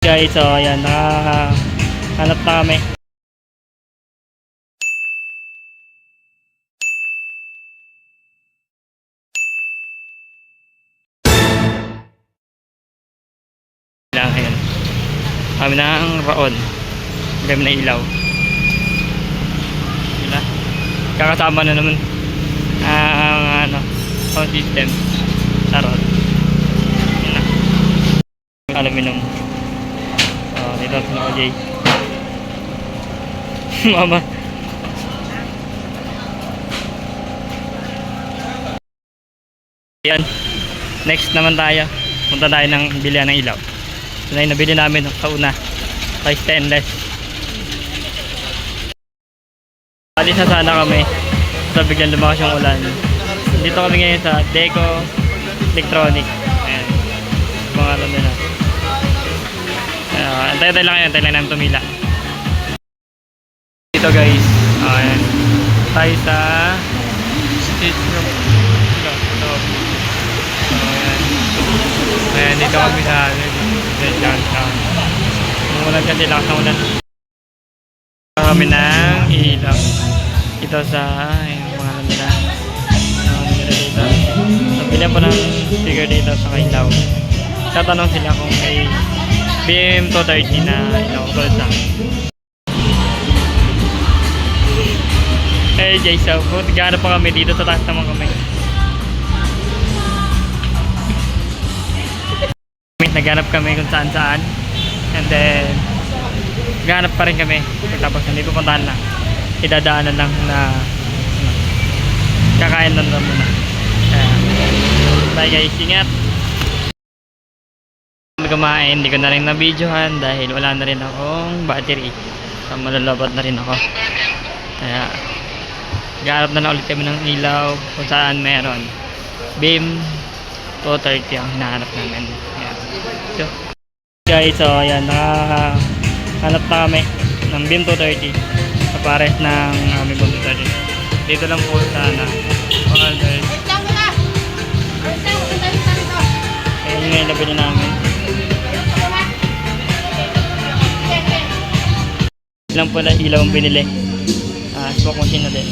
Guys, so ayan, nakahanap na kami. Lang ayan. Kami ng raon. Kami na ilaw. Sila. Kakasama na naman ang ano, sound system. Tarot. Yun na. Aluminum. Dito na ako. Mama. Yan. Next naman tayo. Punta tayo ng bilihan ng ilaw. Ito na yung nabili namin sa una. Kay stainless. Alis na sana kami. Sa biglang lumakas yung ulan. Dito kami ngayon sa Deco Electronic. Ayan. Pangalan nila. Uh, antay-antay lang kayo, antay lang namin tumila. Dito guys, ayan. Tayo sa street shop. Ito, ito. Ayan. Ayan, dito kami sa Red Downtown. Umulan kasi lakas ng ulan. Kami ng ilaw. Ito sa, yung mga ano nila. Ano nila dito. So, bilhan po ng sticker dito sa ilaw. Tatanong sila kung may BM230 na ilaw gold lang. Hey Jay, so gano'n pa kami dito sa taas naman kami. Naghanap kami kung saan saan. And then, naghanap pa rin kami. Tapos hindi pupuntahan lang. Idadaanan lang na ano, kakain lang lang muna. Kaya, bye guys, ingat! Kumain, hindi ko na rin na-videohan dahil wala na rin akong battery. So, malalabat na rin ako. Kaya, gaharap na lang ulit kami ng ilaw kung saan meron. Beam 230 ang hinahanap namin. Ayan. So, guys, so ayan, nakahanap na kami ng Beam 230 sa pares ng aming Beam 230. Dito lang po sa na, Ilang pala ilaw ang binili. Ah, smoke machine na din.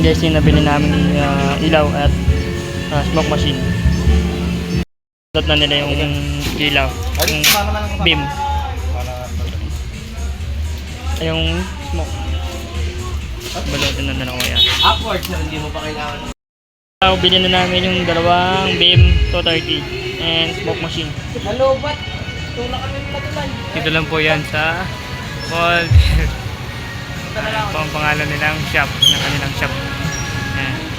Guys yung nabili namin ah, ilaw at ah, smoke machine. Dot na nila yung ilaw, yung beam. Yung smoke. Balutin na nila ko yan. Upwards na hindi mo pa kailangan. Uh, bilhin na namin yung dalawang beam 230 and smoke machine. Nalubat. Tula kami matulan. Dito lang po yan sa mall. Ito ang pangalan nilang shop, ng kanilang shop. Ayan.